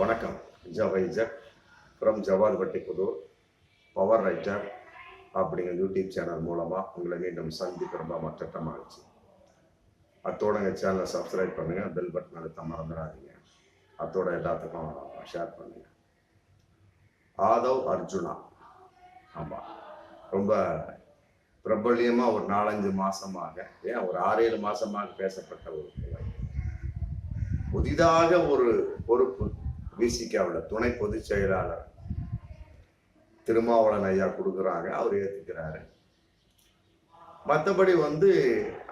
வணக்கம். ஜவைஜர் from Javalpatti Pudur power writer அப்படிங்கிற YouTube channel மூலமாக உங்களை மீண்டும் சந்திப்பு ரொம்ப மற்ற மகிழ்ச்சி அத்தோட எங்கள் சேனலை சப்ஸ்கிரைப் பண்ணுங்கள் பெல் பட்டன் அழுத்த மறந்துடாதீங்க. அத்தோட எல்லாத்துக்கும் ஷேர் பண்ணுங்க. ஆதவ் அர்ஜுனா. ஆமாம் ரொம்ப பிரபல்யமாக ஒரு நாலஞ்சு மாதமாக ஏன் ஒரு ஆறு ஏழு மாதமாக பேசப்பட்ட ஒரு புதிதாக ஒரு பொறுப்பு விசிகாவில் துணை பொதுச் செயலாளர் திருமாவளன் ஐயா கொடுக்குறாங்க அவர் ஏத்துக்கிறாரு. மற்றபடி வந்து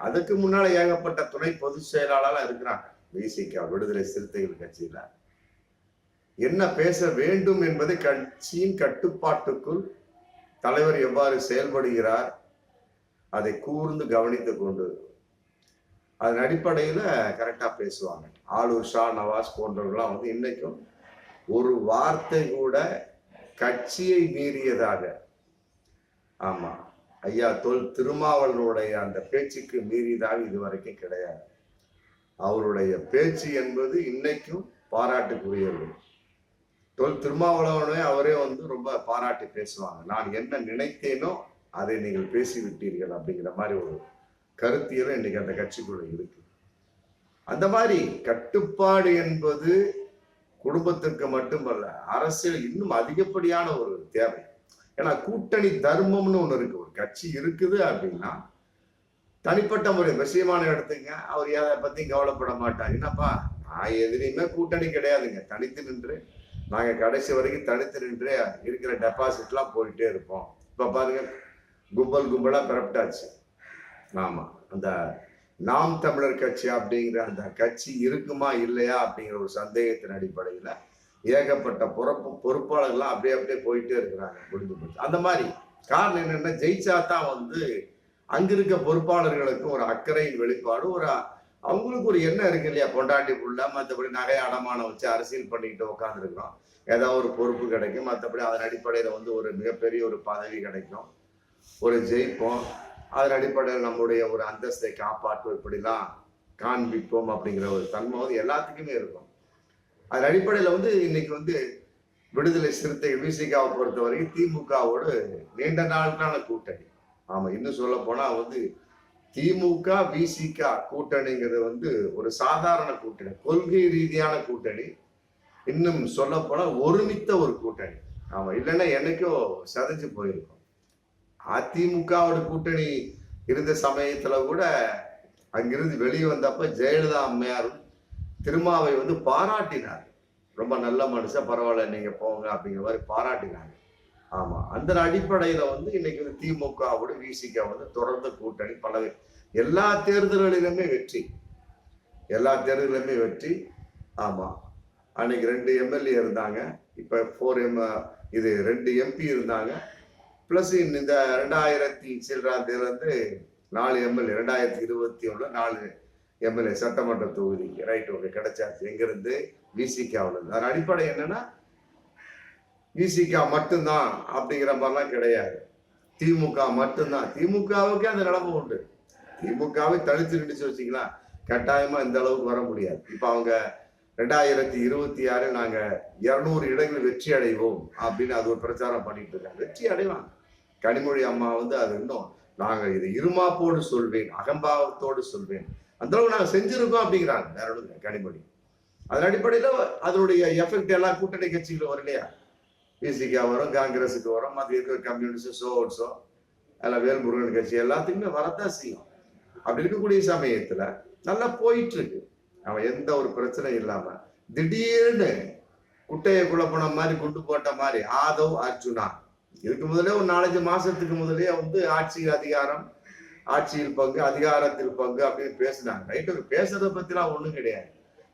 அதுக்கு முன்னால ஏகப்பட்ட துணை பொதுச் செயலாளராக இருக்கிறாங்க. விசிகா விடுதலை சிறுத்தைகள் கட்சியில். என்ன பேச வேண்டும் என்பதை கட்சியின் கட்டுப்பாட்டுக்குள் தலைவர் எவ்வாறு செயல்படுகிறார் அதை கூர்ந்து கவனித்து கொண்டு அதன் அடிப்படையில கரெக்டா பேசுவாங்க. ஆலூர் ஷா நவாஸ் போன்றவர்கள்லாம் வந்து இன்னைக்கும் ஒரு வார்த்தை கூட கட்சியை மீறியதாக. ஆமா. ஐயா தொல் திருமாவளவனுடைய அந்த பேச்சுக்கு மீறியதாக இதுவரைக்கும் கிடையாது. அவருடைய பேச்சு என்பது இன்னைக்கும் பாராட்டுக்குரியது. தொல் திருமாவளவனே அவரே வந்து ரொம்ப பாராட்டி பேசுவாங்க. நான் என்ன நினைத்தேனோ அதை நீங்கள் பேசிவிட்டீர்கள் அப்படிங்கிற மாதிரி ஒரு கருத்தியலும் இன்னைக்கு அந்த கட்சிக்குள்ள இருக்கு. அந்த மாதிரி கட்டுப்பாடு என்பது குடும்பத்திற்கு மட்டுமல்ல அரசியல் இன்னும் அதிகப்படியான ஒரு தேவை. ஏன்னா கூட்டணி தர்மம்னு ஒன்று இருக்கு. ஒரு கட்சி இருக்குது அப்படின்னா தனிப்பட்ட முறை விஷயமான எடுத்துங்க அவர் எதை பத்தி கவலைப்பட மாட்டார்? என்னப்பா நான் எதுலையுமே கூட்டணி கிடையாதுங்க. தனித்து நின்று நாங்க கடைசி வரைக்கும் தனித்து நின்று இருக்கிற டெபாசிட்லாம் போயிட்டே இருப்போம். இப்ப பாருங்க கும்பல் கும்பலா பிறப்பிட்டாச்சு. ஆமா அந்த நாம் தமிழர் கட்சி அப்படிங்கிற அந்த கட்சி இருக்குமா இல்லையா அப்படிங்கிற ஒரு சந்தேகத்தின் அடிப்படையில ஏகப்பட்ட பொறுப்பு பொறுப்பாளர்கள்லாம் அப்படியே அப்படியே போயிட்டே இருக்கிறாங்க முடிஞ்சு போச்சு. அந்த மாதிரி காரணம் என்னன்னா ஜெயிச்சா தான் வந்து அங்கே இருக்க பொறுப்பாளர்களுக்கு ஒரு அக்கறையின் வெளிப்பாடு ஒரு அவங்களுக்கு ஒரு எண்ணம் இருக்கு இல்லையா? பொண்டாட்டி புள்ள மற்றபடி நகை அடமானம் வச்சு அரசியல் பண்ணிக்கிட்டு உட்காந்துருக்கிறோம் ஏதாவது ஒரு பொறுப்பு கிடைக்கும் மற்றபடி அதன் அடிப்படையில் வந்து ஒரு மிகப்பெரிய ஒரு பதவி கிடைக்கும் ஒரு ஜெயிப்போம். அதன் அடிப்படையில் நம்முடைய ஒரு அந்தஸ்தை காப்பாற்றுவோம் இப்படிலாம் காண்பிப்போம் அப்படிங்கிற ஒரு தன்மை வந்து எல்லாத்துக்குமே இருக்கும். அதன் அடிப்படையில் வந்து இன்னைக்கு வந்து விடுதலை சிறுத்தை விசிகாவை பொறுத்த வரைக்கும் திமுகவோடு நீண்ட நாளுக்கான கூட்டணி. ஆமாம் இன்னும் சொல்ல போனால் வந்து திமுக விசிக கூட்டணிங்கிறது வந்து ஒரு சாதாரண கூட்டணி கொள்கை ரீதியான கூட்டணி. இன்னும் சொல்ல போனால் ஒருமித்த ஒரு கூட்டணி. ஆமாம் இல்லைன்னா என்னைக்கோ சதைச்சு போயிருக்கும். அதிமுகவோட கூட்டணி இருந்த சமயத்துல கூட அங்கிருந்து வெளியே வந்தப்ப ஜெயலலிதா அம்மையாரும் திருமாவை வந்து பாராட்டினார். ரொம்ப நல்ல மனுஷன் பரவாயில்ல நீங்க போங்க அப்படிங்கிற மாதிரி பாராட்டினாங்க. ஆமா அந்த அடிப்படையில வந்து இன்னைக்கு வந்து திமுகவோட விசிக வந்து தொடர்ந்து கூட்டணி பல எல்லா தேர்தல்களிலுமே வெற்றி. எல்லா தேர்தலுமே வெற்றி. ஆமா அன்னைக்கு ரெண்டு எம்எல்ஏ இருந்தாங்க. இப்ப ஃபோர் எம் இது ரெண்டு எம்பி இருந்தாங்க. பிளஸ் இந்த ரெண்டாயிரத்தி சில்லறாந்தேர்லேருந்து நாலு எம்எல்ஏ ரெண்டாயிரத்தி இருபத்தி ஒண்ணுல நாலு எம்எல்ஏ சட்டமன்ற தொகுதிக்கு ரைட் ஓகே கிடைச்சாச்சு. எங்கிருந்து? விசிகாவில் இருந்து. அதன் அடிப்படை என்னன்னா விசிகா மட்டும்தான் அப்படிங்கிற மாதிரிலாம் கிடையாது. திமுக மட்டும்தான். திமுகவுக்கே அந்த நிலைமை உண்டு. திமுகவை தனித்து நின்று வச்சிக்கலாம். கட்டாயமா இந்த அளவுக்கு வர முடியாது. இப்போ அவங்க ரெண்டாயிரத்தி இருபத்தி ஆறு நாங்கள் இருநூறு இடங்கள் வெற்றி அடைவோம் அப்படின்னு அது ஒரு பிரச்சாரம் பண்ணிட்டு இருக்காங்க. வெற்றி அடைவாங்க. கனிமொழி அம்மா வந்து அது இன்னும் நாங்கள் இது இருமாப்போடு சொல்வேன் அகம்பாவத்தோடு சொல்வேன். அந்த அளவுக்கு நாங்கள் செஞ்சிருக்கோம் அப்படிங்கிறாங்க. வேற ஒன்றும் கனிமொழி. அதன் அடிப்படையில் அதனுடைய எஃபெக்ட் எல்லாம் கூட்டணி கட்சிகளும் வரும் இல்லையா? பிசிகா வரும் காங்கிரஸுக்கு வரும் மற்ற இருக்கிற கம்யூனிஸ்ட் சோட்ஸோ எல்லாம் வேல்முருகன் கட்சி எல்லாத்துக்குமே வரத்தான் செய்யும். அப்படி இருக்கக்கூடிய சமயத்தில் நல்லா போயிட்டு இருக்கு அவன் எந்த ஒரு பிரச்சனையும் இல்லாம திடீர்னு குட்டையை குழப்பின மாதிரி குண்டு போட்ட மாதிரி ஆதவ் அர்ஜுனா இதுக்கு முதலே ஒரு நாலஞ்சு மாசத்துக்கு முதலே வந்து ஆட்சி அதிகாரம் ஆட்சியில் பங்கு அதிகாரத்தில் பங்கு அப்படின்னு பேசினாங்க. ரைட்டு பேசுறதை பத்திலாம் ஒண்ணும் கிடையாது.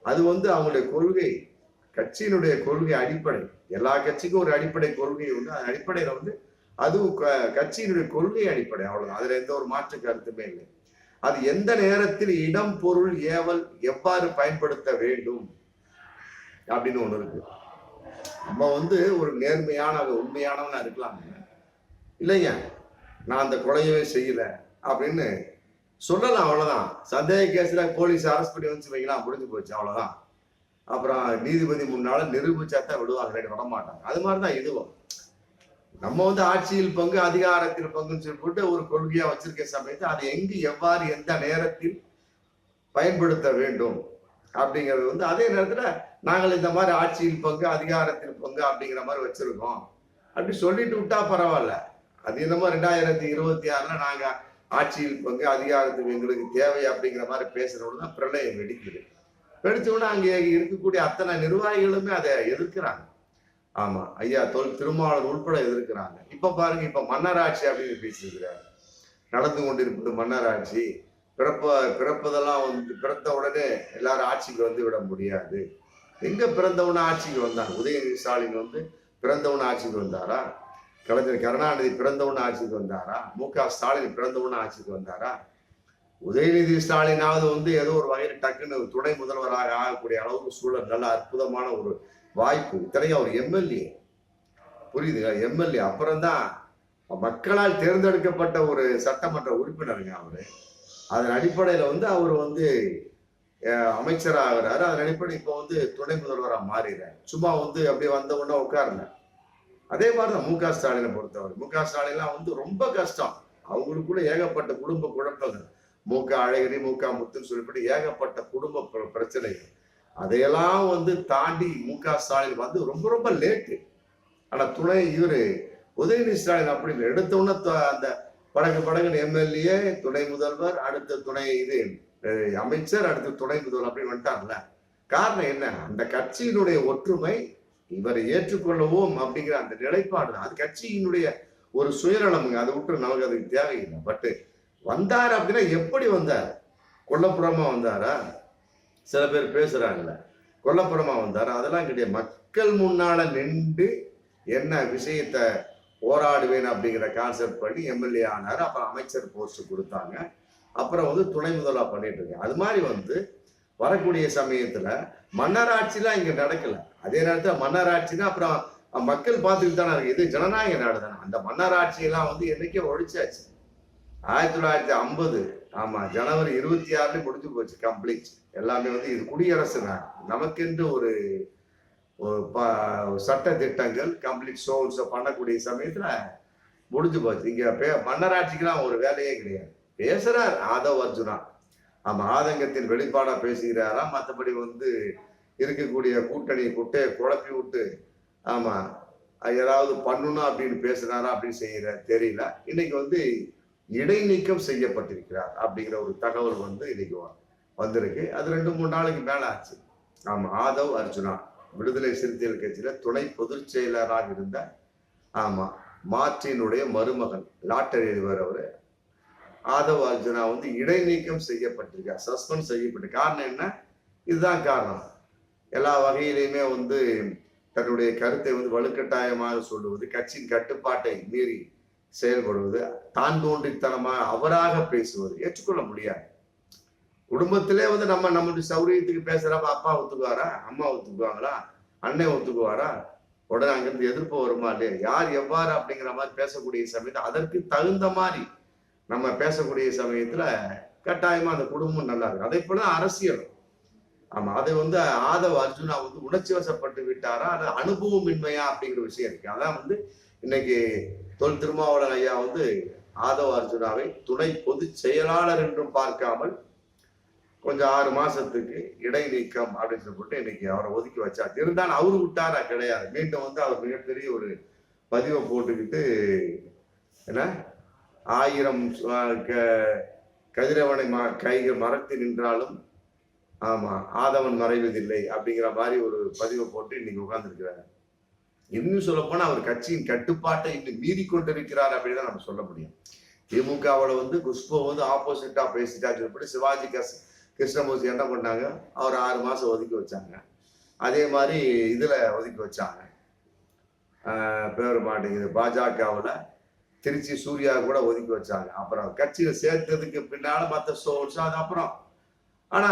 அது வந்து அவங்களுடைய கொள்கை கட்சியினுடைய கொள்கை அடிப்படை. எல்லா கட்சிக்கும் ஒரு அடிப்படை கொள்கை உண்டு. அந்த அடிப்படையில வந்து அதுவும் கட்சியினுடைய கொள்கை அடிப்படை. அவ்வளவுதான். அதுல எந்த ஒரு மாற்று கருத்துமே இல்லை. அது எந்த நேரத்தில் இடம் பொருள் ஏவல் எவ்வாறு பயன்படுத்த வேண்டும் அப்படின்னு ஒண்ணு இருக்கு. நம்ம வந்து ஒரு நேர்மையான உண்மையானவனா இருக்கலாம். இல்லைங்க. நான் அந்த கொலையவே செய்யல அப்படின்னு சொல்லலாம் அவ்வளவுதான். சந்தேக கேஸ்ல போலீஸ் அரெஸ்ட் பண்ணி வந்து வைக்கலாம் முடிஞ்சு போச்சு அவ்வளவுதான். அப்புறம் நீதிபதி முன்னால நிரூபிச்சாத்தான் விடுவாங்க ரெண்டு விட மாட்டாங்க. அது மாதிரி தான் இதுவும். நம்ம வந்து ஆட்சியில் பங்கு அதிகாரத்தில் பங்குன்னு சொல்லி போட்டு ஒரு கொள்கையா வச்சிருக்க சமயத்தை அதை எங்கு எவ்வாறு எந்த நேரத்தில் பயன்படுத்த வேண்டும் அப்படிங்கிறது வந்து அதே நேரத்துல நாங்கள் இந்த மாதிரி ஆட்சியில் பங்கு அதிகாரத்தில் பங்கு அப்படிங்கிற மாதிரி வச்சிருக்கோம். அப்படி சொல்லிட்டு விட்டா பரவாயில்ல. அது என்னமோ ரெண்டாயிரத்தி இருபத்தி ஆறுல நாங்க ஆட்சியில் பங்கு அதிகாரத்துக்கு எங்களுக்கு தேவை அப்படிங்கிற மாதிரி பேசுறவங்க தான் பிரளயம் வெடிக்குது. வெடிச்ச அங்கே இருக்கக்கூடிய அத்தனை நிர்வாகிகளுமே அதை எதிர்க்கிறாங்க. ஆமா ஐயா தொல் திருமாவளர் உட்பட எதிர்க்கிறாங்க. இப்ப பாருங்க இப்ப மன்னராட்சி அப்படின்னு பேசியிருக்கிறார். நடந்து கொண்டிருப்பது மன்னராட்சி. பிறப்ப பிறப்பதெல்லாம் வந்து பிறத்த உடனே எல்லாரும் ஆட்சிக்கு வந்து விட முடியாது. எங்க பிறந்தவன ஆட்சிக்கு வந்தான் உதயநிதி ஸ்டாலின் வந்து பிறந்தவன ஆட்சிக்கு வந்தாரா? கலைஞர் கருணாநிதி பிறந்தவன ஆட்சிக்கு வந்தாரா? மு க ஸ்டாலின் பிறந்தவன ஆட்சிக்கு வந்தாரா? உதயநிதி ஸ்டாலினாவது வந்து ஏதோ ஒரு வகையில் டக்குன்னு துணை முதல்வராக ஆகக்கூடிய அளவுக்கு சூழல் நல்ல அற்புதமான ஒரு வாய்ப்பு. இத்தனையும் அவர் எம்எல்ஏ. புரியுதுங்க எம்எல்ஏ. அப்புறம்தான் மக்களால் தேர்ந்தெடுக்கப்பட்ட ஒரு சட்டமன்ற உறுப்பினருங்க அவரு. அதன் அடிப்படையில் வந்து அவர் வந்து அமைச்சராக ஆகிறாரு அதன் அடிப்படையில் இப்போ வந்து துணை முதல்வராக மாறிடுறாரு சும்மா வந்து அப்படியே வந்த உடனே உட்காருங்க அதே மாதிரிதான் மு க ஸ்டாலினை பொறுத்தவரை. மு க ஸ்டாலின்லாம் வந்து ரொம்ப கஷ்டம். அவங்களுக்குள்ள ஏகப்பட்ட குடும்ப குழப்பங்கள். மு க அழகிரி மு க முத்துன்னு சொல்லிப்பட்டு ஏகப்பட்ட குடும்ப பிரச்சனைகள். அதையெல்லாம் வந்து தாண்டி மு க ஸ்டாலின் வந்து ரொம்ப ரொம்ப லேட்டு ஆனா துணை இவர் உதயநிதி ஸ்டாலின் அப்படி இல்லை எடுத்த உடனே அந்த படகு படகுன்னு எம்எல்ஏ துணை முதல்வர் அடுத்த துணை இது அமைச்சர் அடுத்து துணை முதல்வர் அப்படின்னு வந்துட்டார்ல. காரணம் என்ன? அந்த கட்சியினுடைய ஒற்றுமை இவரை ஏற்றுக்கொள்ளவும் அப்படிங்கிற அந்த நிலைப்பாடு அது கட்சியினுடைய ஒரு சுயநலமுங்க. அதை விட்டு நமக்கு அதுக்கு தேவையில்லை. பட்டு வந்தார் அப்படின்னா எப்படி வந்தார்? கொல்லப்புறமா வந்தாரா? சில பேர் பேசுறாங்கல்ல. கொல்லப்புறமா வந்தாரா? அதெல்லாம் கிடையாது. மக்கள் முன்னால நின்று என்ன விஷயத்த போராடுவேன் அப்படிங்கிற கான்செப்ட் பண்ணி எம்எல்ஏ ஆனார். அப்புறம் அமைச்சர் போஸ்ட் கொடுத்தாங்க. அப்புறம் வந்து துணை முதல்வா பண்ணிட்டு இருக்கேன். அது மாதிரி வந்து வரக்கூடிய சமயத்துல மன்னராட்சிலாம் இங்க நடக்கல. அதே நேரத்துல மன்னராட்சினா அப்புறம் மக்கள் பார்த்துட்டு தானே இருக்கு. இது ஜனநாயக நாடு தானே. அந்த மன்னராட்சியெல்லாம் வந்து என்னைக்கே ஒழிச்சாச்சு. ஆயிரத்தி தொள்ளாயிரத்தி ஐம்பது ஆமா ஜனவரி இருபத்தி ஆறுல முடிஞ்சு போச்சு கம்ப்ளீட் எல்லாமே வந்து இது குடியரசு நாடு. நமக்கென்று ஒரு ஒரு ப- சட்ட திட்டங்கள் கம்ப்ளீட் சோல்ஸ் பண்ணக்கூடிய சமயத்துல முடிஞ்சு போச்சு. இங்க மன்னராட்சிக்கெல்லாம் ஒரு வேலையே கிடையாது. பேசுறார் ஆதவ் அர்ஜுனா ஆமா ஆதங்கத்தின் வெளிப்பாடா பேசுகிறாரா? மற்றபடி வந்து இருக்கக்கூடிய கூட்டணி குட்டையை குழப்பி விட்டு ஆமா ஏதாவது பண்ணணும் அப்படின்னு பேசுனாரா அப்படின்னு செய்யற தெரியல. இன்னைக்கு வந்து இடைநீக்கம் செய்யப்பட்டிருக்கிறார் அப்படிங்கிற ஒரு தகவல் வந்து இன்னைக்கு வந்திருக்கு. அது ரெண்டு மூணு நாளைக்கு மேல ஆச்சு. ஆமா ஆதவ் அர்ஜுனா விடுதலை சிறுத்தைகள் கட்சியில துணை பொதுச் செயலராக இருந்த ஆமா மாற்றினுடைய மருமகன் லாட்டரி எழுவர் அவரு. ஆதவ் அர்ஜுனா வந்து இடைநீக்கம் செய்யப்பட்டிருக்கார் சஸ்பெண்ட் செய்யப்பட்டு காரணம் என்ன? இதுதான் காரணம். எல்லா வகையிலையுமே வந்து தன்னுடைய கருத்தை வந்து வலுக்கட்டாயமாக சொல்லுவது கட்சியின் கட்டுப்பாட்டை மீறி செயல்படுவது தான் தோன்றித்தனமாக அவராக பேசுவது ஏற்றுக்கொள்ள முடியாது. குடும்பத்திலே வந்து நம்ம நம்மளுடைய சௌரியத்துக்கு பேசுறப்ப அப்பா ஒத்துக்குவாரா? அம்மா ஒத்துக்குவாங்களா? அண்ணன் ஒத்துக்குவாரா? உடனே அங்கிருந்து எதிர்ப்பு வருமா இல்லையா? யார் எவ்வாறு அப்படிங்கிற மாதிரி பேசக்கூடிய சமயத்தை அதற்கு தகுந்த மாதிரி நம்ம பேசக்கூடிய சமயத்துல கட்டாயமா அந்த குடும்பம் நல்லா இருக்கும். அதே போல அரசியல். ஆமா அதை வந்து ஆதவ அர்ஜுனா வந்து உணர்ச்சி வசப்பட்டு விட்டாரா? அது அனுபவமின்மையா அப்படிங்கிற விஷயம் இருக்கு. அதான் வந்து இன்னைக்கு தொல் திருமாவளவன் ஐயா வந்து ஆதவ அர்ஜுனாவை துணை பொதுச் செயலாளர் என்றும் பார்க்காமல் கொஞ்சம் ஆறு மாசத்துக்கு இடைநீக்கம் அப்படின்னு சொல்லிட்டு இன்னைக்கு அவரை ஒதுக்கி வச்சாச்சு இருந்தாலும் அவரு விட்டாரா? கிடையாது. மீண்டும் வந்து அவர் மிகப்பெரிய ஒரு பதிவை போட்டுக்கிட்டு என்ன? ஆயிரம் க- கதிரவனை ம கைகள் மறத்து நின்றாலும் ஆமா ஆதவன் மறைவதில்லை அப்படிங்கிற மாதிரி ஒரு பதிவை போட்டு இன்னைக்கு உட்கார்ந்துருக்கிறாரு. இன்னும் சொல்ல போனா அவர் கட்சியின் கட்டுப்பாட்டை இன்னும் மீறி கொண்டிருக்கிறார் அப்படின்னு தான் நம்ம சொல்ல முடியும். திமுகவில் வந்து குஷ்போ வந்து ஆப்போசிட்டா பேசிட்டா சொல்லிட்டு சிவாஜி கஸ் கிருஷ்ணமூர்த்தி என்ன பண்ணாங்க? அவர் ஆறு மாசம் ஒதுக்கி வச்சாங்க. அதே மாதிரி இதுல ஒதுக்கி வச்சாங்க. பேர் மாட்டேங்குது பாஜகவில் திருச்சி சூர்யா கூட ஒதுக்கி வச்சாங்க. அப்புறம் கட்சியை சேர்த்ததுக்கு பின்னால மற்ற வருஷம் அது அப்புறம். ஆனா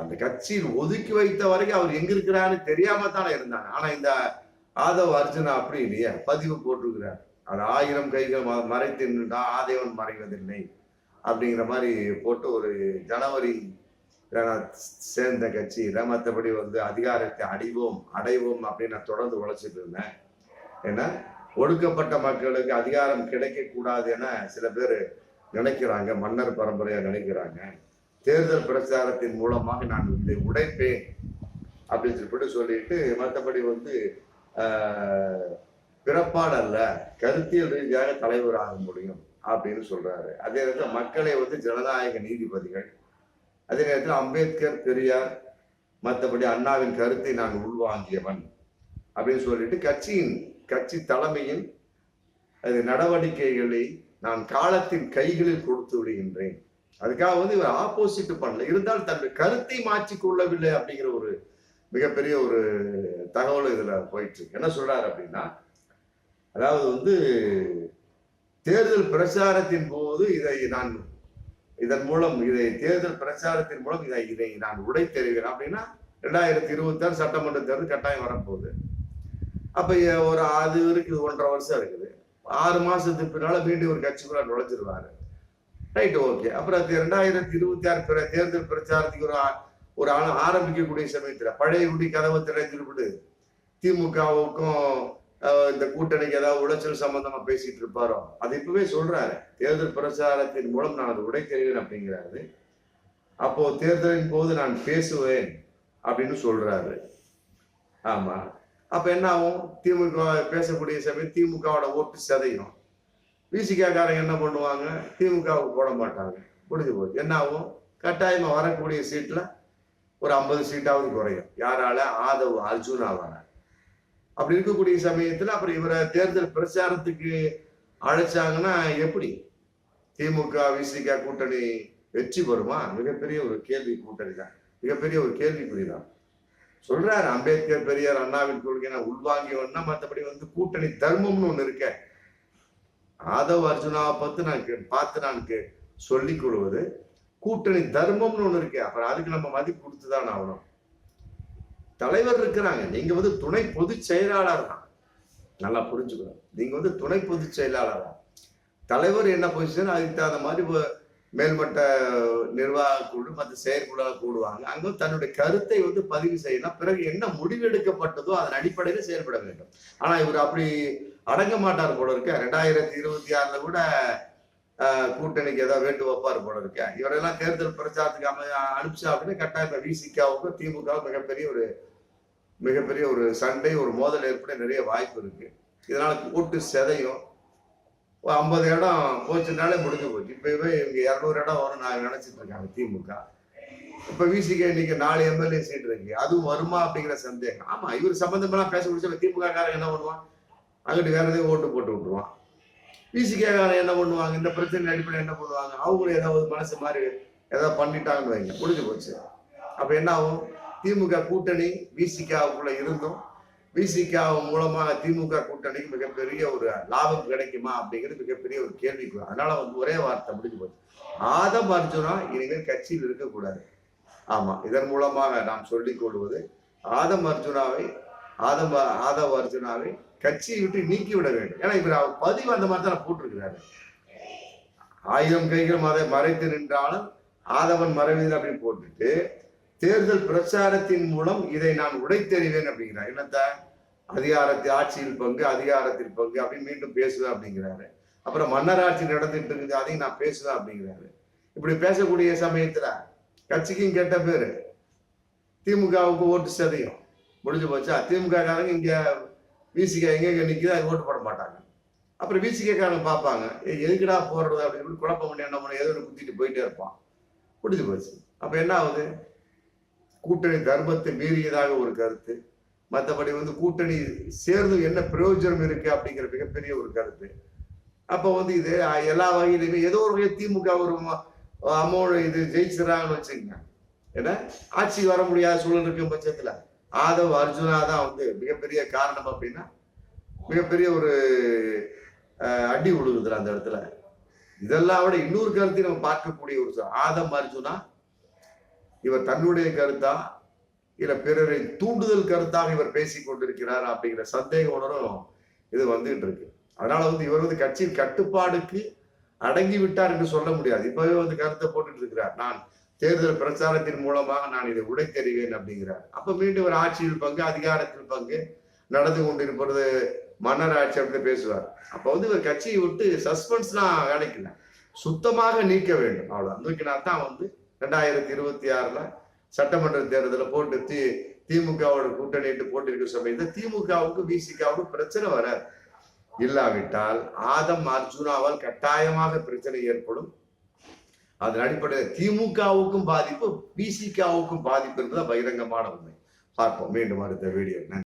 அந்த கட்சியில் ஒதுக்கி வைத்த வரைக்கும் அவர் எங்க இருக்கிறான்னு தெரியாம தானே இருந்தாங்க. ஆனா இந்த ஆதவ அர்ஜுனா அப்படி இல்லையா பதிவு போட்டிருக்கிறார். அது ஆயிரம் கைகள் மறைத்து நின்றா ஆதேவன் மறைவதில்லை அப்படிங்கிற மாதிரி போட்டு ஒரு ஜனவரி நான் சேர்ந்த கட்சியில மற்றபடி வந்து அதிகாரத்தை அடைவோம் அடைவோம் அப்படின்னு நான் தொடர்ந்து உழைச்சிட்டு இருந்தேன். ஏன்னா ஒடுக்கப்பட்ட மக்களுக்கு அதிகாரம் கிடைக்க கூடாது என சில பேர் நினைக்கிறாங்க மன்னர் பரம்பரையா நினைக்கிறாங்க. தேர்தல் பிரச்சாரத்தின் மூலமாக நான் இதை உடைப்பேன் அப்படின்னு சொல்லிட்டு சொல்லிட்டு மற்றபடி வந்து பிறப்பாடல்ல அல்ல கருத்தியல் ரீதியாக தலைவராக முடியும் அப்படின்னு சொல்றாரு. அதே நேரத்தில் மக்களை வந்து ஜனநாயக நீதிபதிகள். அதே நேரத்தில் அம்பேத்கர் பெரியார் மற்றபடி அண்ணாவின் கருத்தை நான் உள்வாங்கியவன் அப்படின்னு சொல்லிட்டு கட்சியின் கட்சி தலைமையின் அது நடவடிக்கைகளை நான் காலத்தின் கைகளில் கொடுத்து விடுகின்றேன். அதுக்காக வந்து இவர் ஆப்போசிட் பண்ணல. இருந்தால் தன்னுடைய கருத்தை மாற்றி கொள்ளவில்லை அப்படிங்கிற ஒரு மிகப்பெரிய ஒரு தகவல் இதுல போயிட்டு இருக்கு. என்ன சொல்றாரு அப்படின்னா அதாவது வந்து தேர்தல் பிரச்சாரத்தின் போது இதை நான் இதன் மூலம் இதை தேர்தல் பிரச்சாரத்தின் மூலம் இதை இதை நான் உடை தெரிவிக்கிறேன் அப்படின்னா ரெண்டாயிரத்தி இருபத்தி ஆறு சட்டமன்ற தேர்தல் கட்டாயம் வரப்போகுது. அப்ப ஒரு அது இருக்குது ஒன்றரை வருஷம் இருக்குது. ஆறு மாசத்துக்கு பின்னால மீண்டும் ஒரு கட்சிக்குள்ள நுழைஞ்சிருவாரு. Right okay. அப்புறம் அது ரெண்டாயிரத்தி இருபத்தி ஆறு பிற தேர்தல் பிரச்சாரத்துக்கு ஒரு ஒரு ஆள் ஆரம்பிக்கக்கூடிய சமயத்துல பழைய குடி கதவை திறந்துட்டு திமுகவுக்கும் இந்த கூட்டணிக்கு ஏதாவது உளைச்சல் சம்பந்தமா பேசிட்டு இருப்பாரோ? அது இப்பவே சொல்றாரு. தேர்தல் பிரச்சாரத்தின் மூலம் நான் அதை உடை தெரிவேன் அப்படிங்கிறாரு. அப்போ தேர்தலின் போது நான் பேசுவேன் அப்படின்னு சொல்றாரு. ஆமா. அப்போ என்ன ஆகும் திமுக பேசக்கூடிய சமயம் திமுகவோட ஓட்டு சதையும். விசிகாக்காரங்க என்ன பண்ணுவாங்க? திமுகவுக்கு போட மாட்டாங்க. முடிஞ்சு போச்சு. என்ன ஆகும் கட்டாயமாக வரக்கூடிய சீட்டில் ஒரு ஐம்பது சீட்டாவது குறையும். யாரால? ஆதவ் அர்ஜுனாவால அப்படி இருக்கக்கூடிய சமயத்தில் அப்புறம் இவரை தேர்தல் பிரச்சாரத்துக்கு அழைச்சாங்கன்னா எப்படி? திமுக விசிகா கூட்டணி வெற்றி பெறுமா? மிகப்பெரிய ஒரு கேள்வி கூட்டணி தான் மிகப்பெரிய ஒரு கேள்விக்குறி தான் சொல்றாரு அம்பேத்கர் பெரியார் அண்ணாவின் கொள்கை நான் உள்வாங்கியவன்னா மற்றபடி வந்து கூட்டணி தர்மம்னு ஒண்ணு இருக்க. ஆதவ் அர்ஜுனாவை பார்த்து நான் பார்த்து நான் கே- சொல்லிக் கொள்வது கூட்டணி தர்மம்னு ஒண்ணு இருக்கு. அப்புறம் அதுக்கு நம்ம மதிப்பு கொடுத்துதான் ஆகணும். தலைவர் இருக்கிறாங்க. நீங்க வந்து துணை பொதுச் செயலாளர் தான். நல்லா புரிஞ்சுக்கணும். நீங்க வந்து துணை பொதுச் செயலாளர் தான். தலைவர் என்ன பொசிஷன் அதுக்கு தகுந்த மாதிரி மேல்மட்ட நிர்வாக குழு மற்ற செயற்குழு கூடுவாங்க. அங்க தன்னுடைய கருத்தை வந்து பதிவு செய்யணும் பிறகு என்ன முடிவெடுக்கப்பட்டதோ அதன் அடிப்படையில் செயல்பட வேண்டும். ஆனா இவர் அப்படி அடங்க மாட்டார் போல இருக்க. ரெண்டாயிரத்தி இருபத்தி ஆறுல கூட கூட்டணிக்கு ஏதாவது வேட்டு வைப்பார் போல இருக்க. இவரெல்லாம் தேர்தல் பிரச்சாரத்துக்கு அமை அனுப்பிச்சா அப்படின்னா கட்டாயம் விசிகாவுக்கும் திமுக மிகப்பெரிய ஒரு மிகப்பெரிய ஒரு சண்டை ஒரு மோதல் ஏற்பட நிறைய வாய்ப்பு இருக்கு. இதனால கூட்டு செதையும் ஐம்பது இடம் போச்சுனாலே முடிஞ்சு போச்சு. இப்பவே இங்கே இரநூறு இடம் வரும் நான் நினைச்சிட்டு இருக்காங்க திமுக. இப்ப விசிக இன்னைக்கு நாலு எம்எல்ஏ சீட் இருக்கு. அதுவும் வருமா அப்படிங்கிற சந்தேகம். ஆமா இவர் சம்பந்தமெல்லாம் பேச முடிச்ச திமுக காரன் என்ன பண்ணுவான்? அங்கிட்டு வேற எதையும் ஓட்டு போட்டு விட்டுருவான். விசிக என்ன பண்ணுவாங்க? இந்த பிரச்சனை அடிப்படையில் என்ன பண்ணுவாங்க? அவங்களும் ஏதாவது மனசு மாதிரி ஏதாவது பண்ணிட்டாங்கன்னு வைங்க. முடிஞ்சு போச்சு. அப்ப என்ன ஆகும்? திமுக கூட்டணி விசிகாவுக்குள்ள இருந்தும் விசிகா மூலமாக திமுக கூட்டணிக்கு மிகப்பெரிய ஒரு லாபம் கிடைக்குமா அப்படிங்கிறது மிகப்பெரிய ஒரு கேள்விக்கு அதனால வந்து ஒரே வார்த்தை முடிஞ்சு போச்சு. ஆதம் அர்ஜுனா இனிமேல் கட்சியில் இருக்கக்கூடாது. ஆமா இதன் மூலமாக நாம் சொல்லிக் கொள்வது ஆதம் அர்ஜுனாவை ஆதம் ஆதவ் அர்ஜுனாவை கட்சியை விட்டு நீக்கி விட வேண்டும். ஏன்னா இவர் அவர் பதிவு அந்த மாதிரி தான் போட்டிருக்கிறாரு. ஆயிரம் கைகள் அதை மறைத்து நின்றாலும் ஆதவன் மறைவீர் அப்படின்னு போட்டுட்டு தேர்தல் பிரச்சாரத்தின் மூலம் இதை நான் உடைத்தெறிவேன் அப்படிங்கிறார். என்னத்த? அதிகாரத்தில் ஆட்சியில் பங்கு அதிகாரத்தில் பங்கு அப்படின்னு மீண்டும் பேசுவேன் அப்படிங்கிறாரு. அப்புறம் மன்னராட்சி நடந்துட்டு இருக்குது அதையும் நான் பேசுவேன் அப்படிங்கிறாரு. இப்படி பேசக்கூடிய சமயத்துல கட்சிக்கும் கெட்ட பேரு. திமுகவுக்கு ஓட்டு சதையும். முடிஞ்சு போச்சா? திமுக காரங்க இங்க விசிக எங்க எங்க நிக்குது அது ஓட்டு போட மாட்டாங்க. அப்புறம் விசிக்காரங்க பார்ப்பாங்க எதுக்குடா போடுறது? அப்படின்னு சொல்லி குழப்பம் பண்ணி என்ன பண்ண ஏதோ குத்திட்டு போயிட்டே இருப்பான். முடிஞ்சு போச்சு. அப்ப என்ன ஆகுது? கூட்டணி தர்மத்தை மீறியதாக ஒரு கருத்து. மற்றபடி வந்து கூட்டணி சேர்ந்து என்ன பிரயோஜனம் இருக்கு அப்படிங்கிற மிகப்பெரிய ஒரு கருத்து. அப்போ வந்து இது எல்லா வகையிலுமே ஏதோ ஒரு திமுக ஒரு அமௌண்ட் இது ஜெயிச்சிடறாங்கன்னு வச்சுக்கோங்க. ஏன்னா ஆட்சி வர முடியாத சூழல் இருக்கும் பட்சத்தில். ஆதவ் அர்ஜுனா தான் வந்து மிகப்பெரிய காரணம் அப்படின்னா மிகப்பெரிய ஒரு அடி விழுகுதுல அந்த இடத்துல. இதெல்லாம் விட இன்னொரு கருத்தையும் நம்ம பார்க்கக்கூடிய ஒரு ஆதம் அர்ஜுனா இவர் தன்னுடைய கருத்தா இல்ல பிறரை தூண்டுதல் கருத்தாக இவர் பேசி கொண்டிருக்கிறார் அப்படிங்கிற சந்தேக உணரும் இது வந்துகிட்டு இருக்கு. அதனால வந்து இவர் வந்து கட்சியின் கட்டுப்பாடுக்கு அடங்கி விட்டார் என்று சொல்ல முடியாது. இப்பவே வந்து கருத்தை போட்டுட்டு இருக்கிறார். நான் தேர்தல் பிரச்சாரத்தின் மூலமாக நான் இதை உடைத்தறிவேன் அப்படிங்கிறார். அப்ப மீண்டும் ஒரு ஆட்சியில் பங்கு அதிகாரத்தில் பங்கு நடந்து கொண்டிருப்பது மன்னர் ஆட்சி அப்படின்னு பேசுவார். அப்ப வந்து இவர் கட்சியை விட்டு சஸ்பென்ஸ்லாம் வேலைக்கு இல்லை. சுத்தமாக நீக்க வேண்டும். அவ்வளவு நீக்கினா தான் வந்து ரெண்டாயிரத்தி இருபத்தி ஆறுல சட்டமன்ற தேர்தலில் போட்டு தி திமுகவோட கூட்டணிட்டு போட்டிருக்க சமயத்தில் திமுகவுக்கு விசிகாவுக்கு பிரச்சனை வராது. இல்லாவிட்டால் ஆதம் அர்ஜுனாவால் கட்டாயமாக பிரச்சனை ஏற்படும். அதன் அடிப்படையில் திமுகவுக்கும் பாதிப்பு பிசிகாவுக்கும் பாதிப்பு என்பது பகிரங்கமான உண்மை. பார்ப்போம். மீண்டும் அடுத்த வீடியோ